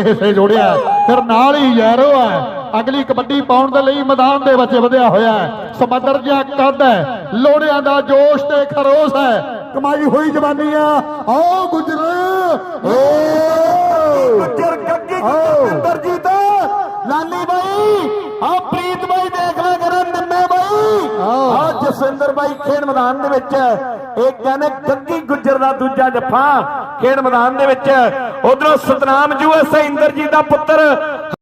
ਹਿੱਸੇ ਜੋੜਿਆ। ਫਿਰ ਨਾਲ ਹੀ ਯਾਰੋ ਹੈ। ਅਗਲੀ ਕਬੱਡੀ ਪਾਉਣ ਦੇ ਲਈ ਮੈਦਾਨ ਦੇ ਵਿੱਚ ਵਧਿਆ ਹੋਇਆ ਹੈ। ਸਮੁੰਦਰ ਜਿਹਾ ਕੱਦ ਹੈ। ਲੋੜਿਆਂ ਦਾ ਜੋਸ਼ ਤੇ ਖਰੋਸ਼ ਹੈ। ਕਮਾਈ ਹੋਈ ਜਵਾਨੀ ਆ ਆਓ ਗੁਜਰ। ਓ! ਗੁੱਜਰ ਗੱਗੀ ਆਓ। ਇੰਦਰਜੀਤ ਲਾਲੀ ਬਾਈ ਆ ਪ੍ਰੀਤ ਬਾਈ ਦੇਖ ਲੈ ਕਰਨ ਆਓ। ਆ ਬਾਈ ਖੇਡ ਮੈਦਾਨ ਦੇ ਵਿੱਚ ਇਹ ਕਹਿੰਦੇ ਗੱਗੀ ਗੁੱਜਰ ਦਾ ਦੂਜਾ ਜੱਫਾ ਖੇਡ ਮੈਦਾਨ ਦੇ ਵਿੱਚ। ਉਧਰੋਂ ਸਤਨਾਮ ਯੂਐਸ ਇੰਦਰਜੀਤ ਦਾ ਪੁੱਤਰ।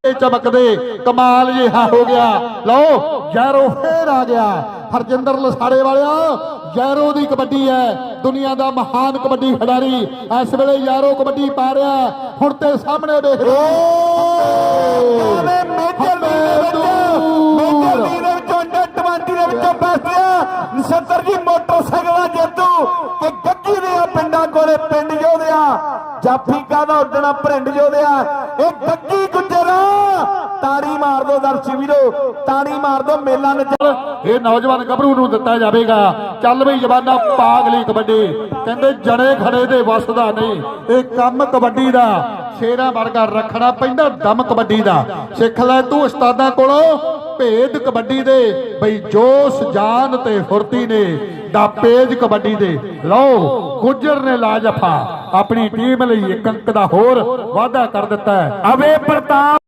ਇਹ ਚਮਕਦੇ, ਕਮਾਲ ਜਿਹਾ ਹੋ ਗਿਆ। ਲਓ, ਜੈਰੋ ਫੇਰ ਆ ਗਿਆ। ਹਰਜਿੰਦਰ ਲਸਾੜੇ ਵਾਲਿਆ, ਜੈਰੋ ਦੀ ਕਬੱਡੀ ਹੈ। ਦੁਨੀਆ ਦਾ ਮਹਾਨ ਕਬੱਡੀ ਖਿਡਾਰੀ। ਇਸ ਵੇਲੇ ਯਾਰੋ ਕਬੱਡੀ ਪਾ ਰਿਹਾ। ਹੁਣ ਤੇ ਸਾਹਮਣੇ ਦੇਖ। ਕਹਿੰਦੇ ਮੇਜਰ ਦੇ ਵਿੱਚ ਮੇਜਰ ਦੇ ਵਿੱਚੋਂ ਅੰਡਰ 20 ਦੇ ਵਿੱਚੋਂ ਬੈਸਟਿਆ ਨਛੱਤਰ ਜੀ ਮੋਟਰਸਾਈਕਲ ਦਾ ਜੇਤੂ ਤੇ ਗੱਗੀ ਦੇ ਆ ਪਿੰਡਾਂ ਕੋਲੇ ਜੋਧਿਆ ਜਾਫੀ ਕਾਦਾ ਉੱਡਣਾ ਭਰਿੰਡ ਜੋਧਿਆ ਇਹ ਗੱਗੀ ਗੁੱਜਰਾ, ਤਾੜੀ ਮਾਰ ਦੋ ਦਰਸ਼ਕ ਵੀਰੋ, ਤਾੜੀ ਮਾਰ ਦੋ ਮੇਲਾ ਨਚ ਇਹ ਨੌਜਵਾਨ ਗੱਭਰੂ ਨੂੰ ਦਿੱਤਾ ਜਾਵੇਗਾ। ਚੱਲ ਬਈ ਜਵਾਨਾ ਪਾਗਲੀ ਕਬੱਡੀ। ਕਹਿੰਦੇ ਜਣੇ ਖੜੇ ਦੇ ਵੱਸਦਾ ਨਹੀਂ। ਇਹ ਕੰਮ ਕਬੱਡੀ ਦਾ। ਸ਼ੇਰਾਂ ਵਰਗਾ ਰੱਖਣਾ ਪੈਂਦਾ ਦਮ ਕਬੱਡੀ ਦਾ। ਸਿੱਖ ਲੈ ਤੂੰ ਉਸਤਾਦਾਂ ਕੋਲੋਂ। ਭੇਦ ਕਬੱਡੀ ਦੇ। ਬਈ ਜੋਸ਼, ਜਾਨ ਤੇ ਫੁਰਤੀ ਨੇ ਦਾ ਪੇਜ ਕਬੱਡੀ ਦੇ। ਲਓ, ਗੁੱਜਰ ਨੇ ਲਾਜਫਾ। ਆਪਣੀ ਟੀਮ ਲਈ ਇੱਕ ਅੰਕ ਦਾ ਹੋਰ ਵਾਅਦਾ ਕਰ ਦਿੱਤਾ ਹੈ। ਅਵੇ ਪ੍ਰਤਾਪ